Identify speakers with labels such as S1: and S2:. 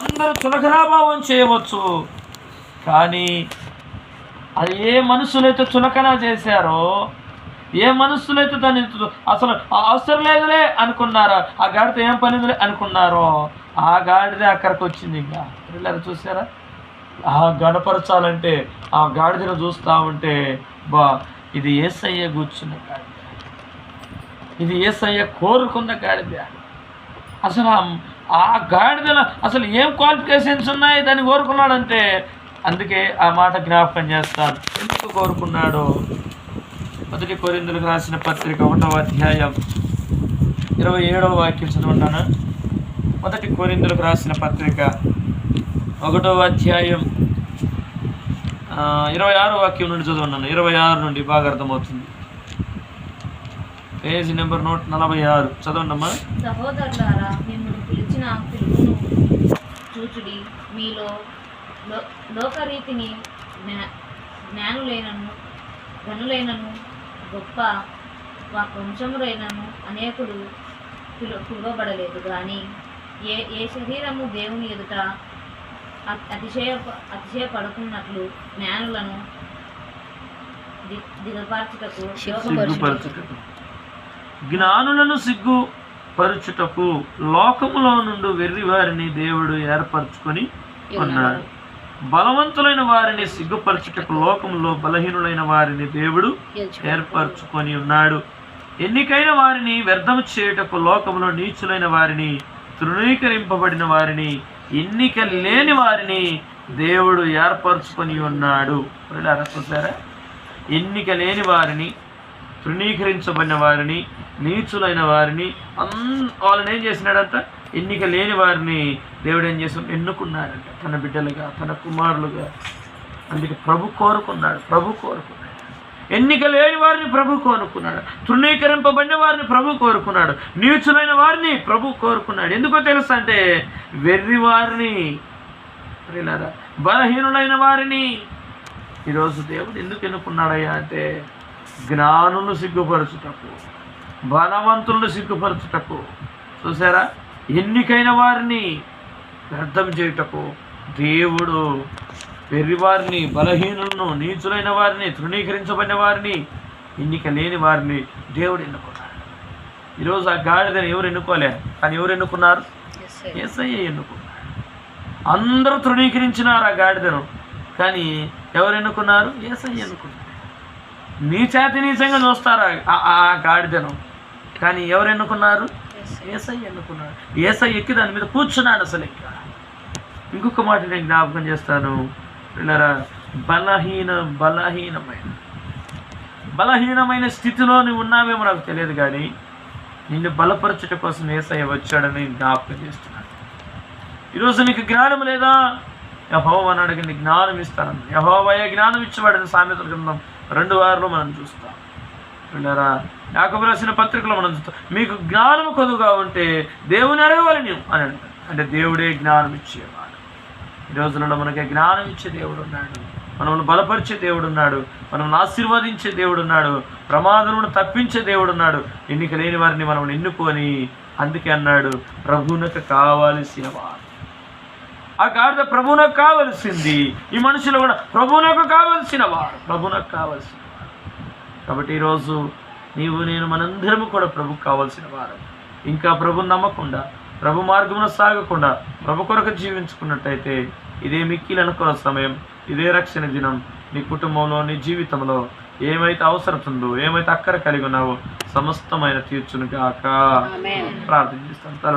S1: అందరూ చులకనాభావం చేయవచ్చు. కానీ అది ఏ మనుషులైతే చులకన చేశారో ఏ మనుషులైతే దాన్ని అసలు ఆ అవసరం లేదులే అనుకున్నారా ఆ గాడితో ఏం పనిదిలే అనుకున్నారో ఆ గాడిదే అక్కడికి వచ్చింది ఇంకా. పిల్లలు చూసారా ఆ గడపరచాలంటే ఆ గాడిదను చూస్తూ ఉంటే బా ఇది ఏసయ్య కూర్చున్న గాడిద. ఇది ఏసయ్య కోరుకున్న గాడిద. అసలు ఆ- గాడిదల అసలు ఏం క్వాలిఫికేషన్స్ ఉన్నాయి దాన్ని కోరుకున్నాడంటే అందుకే ఆ మాట జ్ఞాపకం చేస్తాను. ఎందుకు కోరుకున్నాడు? మొదటి కొరిందులకు రాసిన పత్రిక ఒకటవ అధ్యాయం ఇరవై ఏడవ వాక్యం చదువుంటాను మొదటి కొరిందులకు రాసిన పత్రిక ఒకటవ అధ్యాయం ఇరవై ఆరో వాక్యం నుండి చదువున్నాను ఇరవై ఆరు నుండి బాగా అర్థమవుతుంది. పేజీ నెంబర్ నూట నలభై ఆరు. చదవండమ్మా
S2: పిలిచిన పిలుపును చూచుడి. మీలో లోకరీతిని జ్ఞా జ్ఞానులైనను ధనులైనను గొప్ప వంశములైనను అనేకుడు పిలు పిలువబడలేదు. కానీ ఏ ఏ శరీరము దేవుని ఎదుట అతిశయ అతిశయపడుతున్నట్లు జ్ఞానులను దిగపార్చుటకు
S1: జ్ఞానులను సిగ్గుపరచుటకు లోకములో నుండి వెర్రి వారిని దేవుడు ఏర్పరచుకొని ఉన్నాడు. బలవంతులైన వారిని సిగ్గుపరచుటకు లోకములో బలహీనులైన వారిని దేవుడు ఏర్పరచుకొని ఉన్నాడు. ఎన్నికైన వారిని వ్యర్థము చేయుటకు లోకములో నీచులైన వారిని తృణీకరింపబడిన వారిని ఎన్నిక లేని వారిని దేవుడు ఏర్పరచుకొని ఉన్నాడు. చూసారా? ఎన్నిక లేని వారిని తృణీకరించబడిన వారిని నీచులైన వారిని అన్ వాళ్ళని ఏం చేసినాడంట? ఎన్నిక లేని వారిని దేవుడు ఏం చేసాడు ఎన్నుకున్నాడంట. తన బిడ్డలుగా తన కుమారులుగా. అందుకే ప్రభు కోరుకున్నాడు ప్రభు కోరుకున్నాడు. ఎన్నిక లేని వారిని ప్రభు కోరుకున్నాడు. తృణీకరింపబడిన వారిని ప్రభు కోరుకున్నాడు. నీచులైన వారిని ప్రభు కోరుకున్నాడు. ఎందుకో తెలుసు అంటే వెర్రి వారిని బలహీనులైన వారిని ఈరోజు దేవుడు ఎందుకు ఎన్నుకున్నాడయ్యా అంటే జ్ఞానులు సిగ్గుపరచుటకు. బలవంతులను సిగ్గుపరచుటకు. చూసారా ఎన్నికైన వారిని వ్యర్థం చేయుటకు దేవుడు వెర్రివారిని బలహీనులను నీచులైన వారిని తృణీకరించబడిన వారిని ఎన్నిక లేని వారిని దేవుడు ఎన్నుకున్నాడు. ఈరోజు ఆ గాడిదని ఎవరు ఎన్నుకోలే? కానీ ఎవరు ఎన్నుకున్నారు? ఏసయ్య ఎన్నుకున్నాడు. అందరూ తృణీకరించినారు ఆ గాడిదను. కానీ ఎవరు ఎన్నుకున్నారు? ఏసయ్య ఎన్నుకున్నారు. నీ చేతి నీచంగా చూస్తారు? ఆ- గాడిదను. కానీ ఎవరు ఎన్నుకున్నారు ఏసై ఎన్నుకున్నాడు. ఏసై ఎక్కి దాని మీద కూర్చున్నాడు అసలు ఇంకా. ఇంకొక మాట నేను జ్ఞాపకం చేస్తాను. పిల్లరా బలహీన బలహీనమైన. బలహీనమైన స్థితిలో నువ్వు ఉన్నావేమో నాకు తెలియదు కానీ నిన్ను బలపరచుట కోసం ఏసయ్య వచ్చాడని జ్ఞాపకం చేస్తున్నాను ఈరోజు నీకు జ్ఞానం లేదా? యహోవ అని అడిగింది జ్ఞానం ఇస్తాను. యహోవయ జ్ఞానం ఇచ్చేవాడని సామెతల గ్రంథం రెండు వారిలో మనం చూస్తాం. అంటారా యాకబు రాసిన పత్రికలో మనం చూస్తాం. మీకు జ్ఞానం కొదుగా ఉంటే దేవుని అడగవాలి నీవు అని అంటారు. అంటే దేవుడే జ్ఞానం ఇచ్చేవాడు ఈ రోజులలో మనకి జ్ఞానం ఇచ్చే దేవుడు ఉన్నాడు. మనల్ని బలపరిచే దేవుడు ఉన్నాడు. మనల్ని ఆశీర్వదించే దేవుడు ఉన్నాడు. ప్రమాదమును తప్పించే దేవుడు ఉన్నాడు. ఎన్నిక లేని వారిని మనం ఎన్నుకొని అందుకే అన్నాడు ప్రభువునకు కావాల్సిన వారు. ఆ గాడిద ప్రభువునకు కావలసింది. ఈ మనుషులు కూడా ప్రభువునకు కావలసిన వారు. ప్రభువునకు కావలసిన కాబట్టి ఈరోజు నీవు నేను మనందరము కూడా ప్రభుకు కావాల్సిన వారు. ఇంకా ప్రభు నమ్మకుండా ప్రభు మార్గమున సాగకుండా ప్రభు కొరకు జీవించుకున్నట్టయితే ఇదే మిక్కిలు అనుకున్న సమయం ఇదే రక్షణ దినం. నీ కుటుంబంలో నీ జీవితంలో ఏమైతే అవసరం ఉందో ఏమైతే అక్కర కలిగి ఉన్నావో సమస్తమైన తీర్చును గాక ప్రార్థన చేస్తాను తల